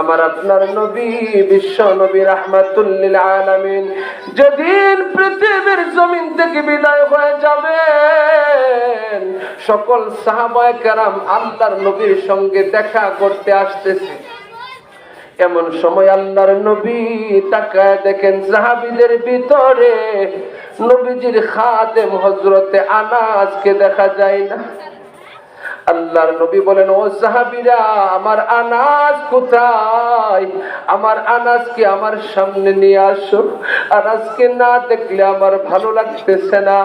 আমার আপনার নবী, বিশ্ব নবী রাহমাতুল্লিল আলামিন, যেদিন পৃথিবীর জমিন থেকে বিদায় হয়ে যাবেন, সকল সাহাবায়ে কেরাম আল্লাহর নবীর সঙ্গে দেখা করতে আসতেছে। এমন সময় আল্লাহর নবী তাকায় দেখেন সাহাবিদের ভিতরে নবীজির খাদেম হজরতে আনাজকে দেখা যায় না। আল্লাহর নবী বলেন, ও সাহাবিরা, আমার আনাজ কোথায়? আমার আনাজকে আমার সামনে নিয়ে আসো? আনাজকে না দেখলে আমার ভালো লাগতেছে না।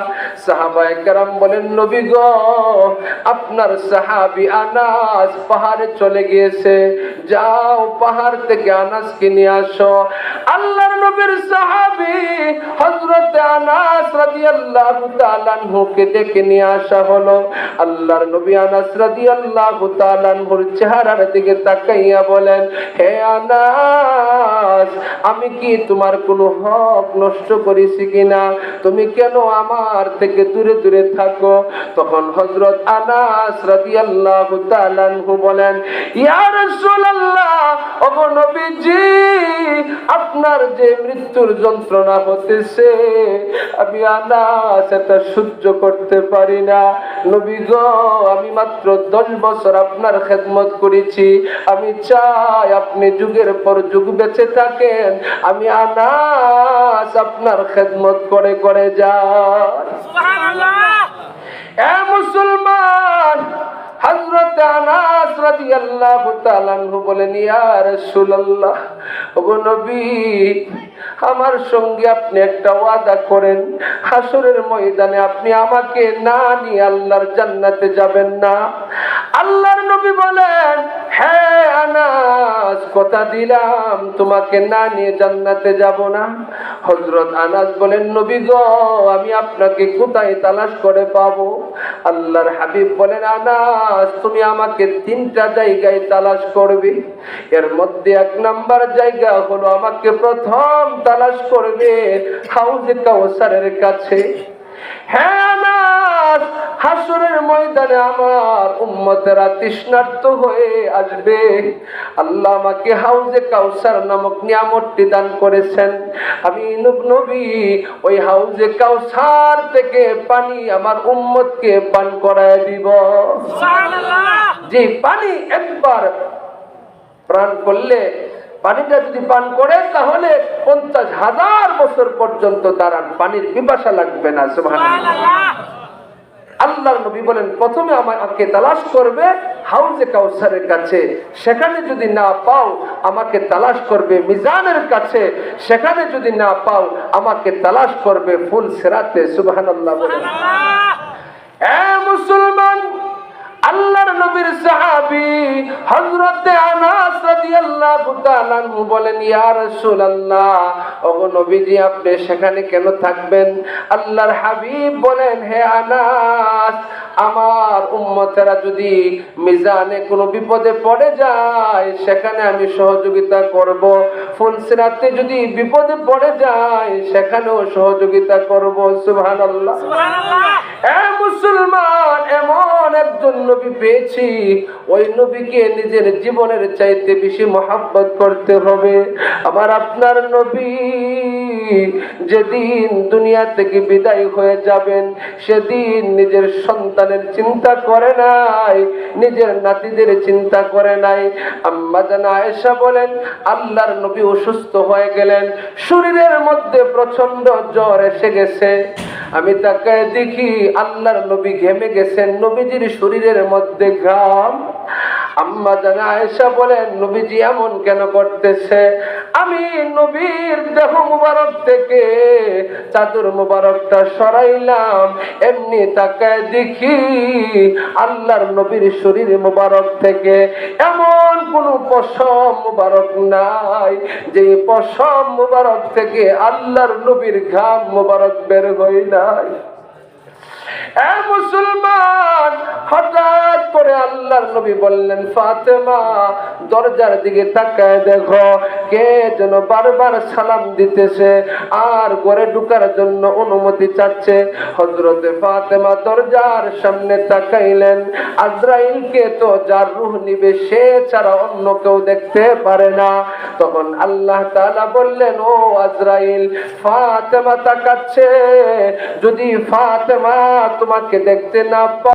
সাহাবায়ে কেরাম বলেন, নবী গ, আপনার সাহাবি আনাজ পাহাড়ে চলে গিয়েছে। যাও পাহাড় থেকে আনাজকে নিয়ে আসো। আল্লাহর নবীর সাহাবি হযরত আনাস রাদিয়াল্লাহু তাআলা আনহুকে ডেকে নিয়ে আসা হলো। আল্লাহর নবী আনাস চেহারার দিকে তাকাইয়া বলেন, হে আনাস, আমি কি তোমার কোনো হক নষ্ট করেছি কিনা? তুমি কেন আমার থেকে দূরে দূরে থাকো? তখন হযরত আনাস রাদিয়াল্লাহু তাআলা আনহু বলেন, ইয়া রাসূলুল্লাহ আপনার যে মৃত্যুর যন্ত্রণা হতেছে, আমি আনাস এটা সহ্য করতে পারি না। নবী আমি মাত্র দশ বছর আপনার খেদমত করেছি। আমি চাই আপনি যুগের পর যুগ বেঁচে থাকেন। আমি আনাস আপনার খেদমত করে করে যাই এ মুসলমান আমার সঙ্গে আপনি একটা ওয়াদা করেন। হাসরের ময়দানে আপনি আমাকে না নিয়ে আল্লাহর জান্নাতে যাবেন না। আল্লাহর নবী বলেন হ্যাঁ আনাস কথা দিলাম, তোমাকে না নিয়ে জান্নাতে যাব না। হযরত আনাস বলেন, নবী গো, আমি আপনাকে কোথায় তালাশ করে পাবো? আল্লাহর হাবিব বলেন আনাস তুমি আমাকে তিনটা জায়গায় তালাশ করবে। এর মধ্যে এক নাম্বার জায়গা হলো আমাকে প্রথম তালাশ করবে হাউজে কাউসারের কাছে। হ্যাঁ আনাস হাসরের ময়দানে আমার উম্মতেরা তৃষ্ণার্ত হয়ে আসবে। আল্লাহ আমাকে হাউজে কাউসার নামক নিয়ামতটি দান করেছেন। আমি নব- নবী ওই হাউজে কাউসার থেকে পানি আমার উম্মতকে পান করায় দিব। যে পানি একবার প্রাণ করলে পানিটা যদি পান করে তাহলে পঞ্চাশ হাজার বছর পর্যন্ত তার পানির পিপাসা লাগবে না। সুবহানাল্লাহ! আল্লাহর নবী বলেন প্রথমে আমাকে তালাশ করবে হাউজে কাউসারের কাছে। সেখানে যদি না পাও আমাকে তালাশ করবে মিজানের কাছে। সেখানে যদি না পাও আমাকে তালাশ করবে ফুল সেরাতে। সুবাহ বলেন। মুসলমান আল্লাহর নবীর সাহাবী হযরতে আনাস রাদিয়াল্লাহু তাআলা বলেন ইয়া রাসূলুল্লাহ ওগো নবীজি আপনি সেখানে কেন থাকবেন? আল্লাহর হাবিব বলেন হে আনাস আমার উম্মতেরা যদি মিজানে কোনো বিপদে পড়ে যায় সেখানে আমি সহযোগিতা করব। ফুলসিরাতে যদি বিপদে পড়ে যায় সেখানেও সহযোগিতা করব। সুবহানাল্লাহ। এ মুসলমান এমন একজন নবী পেয়েছি ওই নবীকে নিজের জীবনের চাইতে বেশি মহাব্বত করতে হবে। আমার আপনার নবী যেদিন দুনিয়া থেকে বিদায় হয়ে যাবেন, সেদিন নিজের সন্তানের চিন্তা করে নাই, নিজের নাতিদের চিন্তা করে নাই। আম্মা জানা আয়েশা বলেন, আল্লাহর নবী অসুস্থ হয়ে গেলেন। শরীরের মধ্যে প্রচণ্ড জ্বর এসে গেছে। আমি তাকে দেখি আল্লাহর নবী ঘেমে গেছেন, নবীজির শরীরের মধ্যে ঘাম আম্মা জানা আয়েশা বলেন, নবীজি এমন কেন করতেছে? আমি নবীর দেহ মুবারক থেকে চাদর মুবারকটা সরাইলাম, এমনি তাকায় দেখি আল্লাহর নবীর শরীর মুবারক থেকে এমন কোন পশম মুবারক নাই যে পশম মুবারক থেকে আল্লাহর নবীর ঘাম মুবারক বের হই নাই। মুসলমান, হঠাৎ করে আল্লাহর নবী বললেন, ফাতেমা, দরজার দিকে তাকায় দেখো কে যেন বারবার সালাম দিতেছে আর ঘরে ঢুকার জন্য অনুমতি চাচ্ছে। হজরতে ফাতেমা দরজার সামনে তাকাইলেন। আজরাইলকে তো যার রুহ নিবে, সে ছাড়া অন্য কেউ দেখতে পারে না। তখন আল্লাহ তাআলা বললেন, ও আজরাইল, ফাতেমা তাকাচ্ছে। যদি ফাতেমা তোমাকে দেখতে না